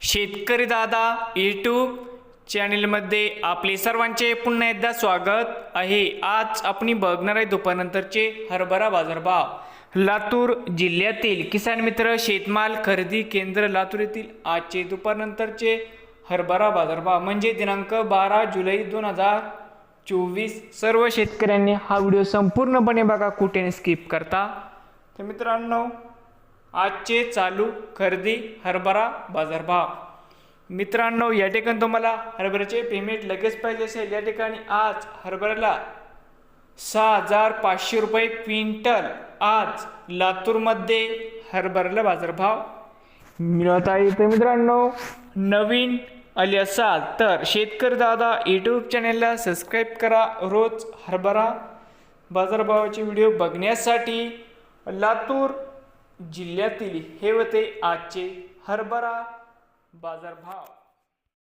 शेतकरी दादा यूट्यूब चॅनेलमध्ये आपले सर्वांचे पुन्हा एकदा स्वागत आहे. आज आपण बघणार आहे दुपारनंतरचे हरभरा बाजारभाव. लातूर जिल्ह्यातील किसान मित्र शेतमाल खरेदी केंद्र लातूर येथील आजचे दुपारनंतरचे हरभरा बाजारभाव. म्हणजे दिनांक बारा जुलै दोन हजार चोवीस सर्व शेतकऱ्यांनी हा व्हिडिओ संपूर्णपणे बघा कुठे स्किप करता. तर मित्रांनो आजचे चालू खरेदी हरभरा बाजारभाव. मित्रांनो या ठिकाणी तुम्हाला हरभऱ्याचे पेमेंट लगेच पाहिजे असेल. या ठिकाणी आज हरभऱ्याला सहा हजार पाचशे रुपये क्विंटल आज लातूरमध्ये हरभऱ्याला बाजारभाव. मिळत आहे तर मित्रांनो. नवीन आले असाल तर शेतकरी दादा यूट्यूब चॅनेलला सबस्क्राईब करा. रोज हरभरा बाजारभावाचे व्हिडिओ बघण्यासाठी लातूर जिल्ह्यातील हे होते आजचे हरभरा बाजारभाव.